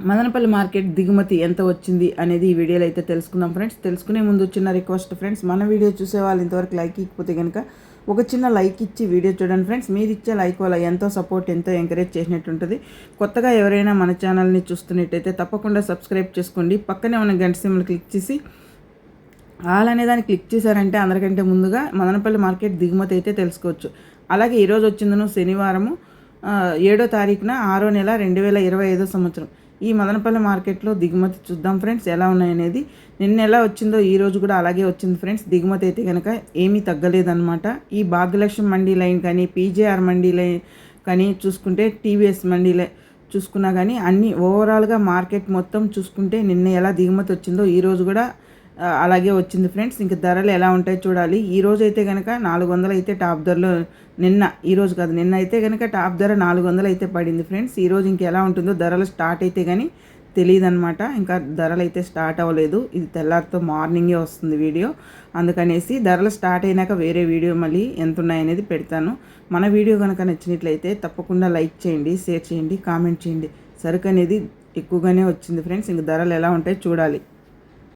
Madanapalle market దిగుమతి ఎంత వచ్చింది అనేది ఈ వీడియోలో అయితే తెలుసుకుందాం ఫ్రెండ్స్. తెలుసుకునే ముందు చిన్న రిక్వెస్ట్ ఫ్రెండ్స్ మన వీడియో చూసే వాళ్ళు ఇంతవరకు లైక్ ఇకపోతే కనుక ఒక చిన్న లైక్ ఇచ్చి వీడియో చూడండి ఫ్రెండ్స్. మీరు ఇచ్చే లైక్ వల్ల ఎంతో సపోర్ట్ ఎంతో ఎంకరేజ్ చేసినట్టు ఉంటుంది. కొత్తగా ఎవరైనా మన ఛానల్ని చూస్తున్నట్టయితే తప్పకుండా సబ్స్క్రైబ్ చేసుకోండి. పక్కనే ఉన్న గంట సిమ్లు క్లిక్ చేసి ఆల్ అనే దాన్ని క్లిక్ చేశారంటే అందరికంటే ముందుగా మదనపల్లి మార్కెట్ దిగుమతి అయితే తెలుసుకోవచ్చు. అలాగే ఈరోజు వచ్చిందను శనివారము ఏడో తారీఖున ఆరో నెల రెండు వేల ఇరవై ఐదో సంవత్సరం. ఈ మదనపల్లి మార్కెట్లో దిగుమతి చూద్దాం ఫ్రెండ్స్ ఎలా ఉన్నాయనేది. నిన్న ఎలా వచ్చిందో ఈ రోజు కూడా అలాగే వచ్చింది ఫ్రెండ్స్ దిగుమతి అయితే కనుక ఏమీ తగ్గలేదన్నమాట. ఈ భాగ్యలక్ష్మి మండీ లైన్ కానీ పీజేఆర్ మండీ లైన్ కానీ చూసుకుంటే టీవీఎస్ మండీ లైన్ చూసుకున్నా కానీ అన్ని ఓవరాల్గా మార్కెట్ మొత్తం చూసుకుంటే నిన్న ఎలా దిగుమతి వచ్చిందో ఈరోజు కూడా అలాగే వచ్చింది ఫ్రెండ్స్. ఇంకా ధరలు ఎలా ఉంటాయో చూడాలి. ఈ రోజు అయితే కనుక నాలుగు వందలు అయితే టాప్ ధరలో నిన్న ఈరోజు కాదు నిన్న అయితే కనుక టాప్ ధర నాలుగు వందలు అయితే పడింది ఫ్రెండ్స్. ఈరోజు ఇంకెలా ఉంటుందో ధరలు స్టార్ట్ అయితే కానీ తెలియదు అనమాట ఇంకా ధరలు అయితే స్టార్ట్ అవ్వలేదు. ఇది తెల్లారితో మార్నింగే వస్తుంది వీడియో. అందుకనేసి ధరలు స్టార్ట్ అయినాక వేరే వీడియో మళ్ళీ ఎంత ఉన్నాయనేది పెడతాను. మన వీడియో కనుక నచ్చినట్లయితే తప్పకుండా లైక్ చేయండి షేర్ చేయండి కామెంట్ చేయండి. సరుకు అనేది ఎక్కువగానే వచ్చింది ఫ్రెండ్స్. ఇంక ధరలు ఎలా ఉంటాయో చూడాలి.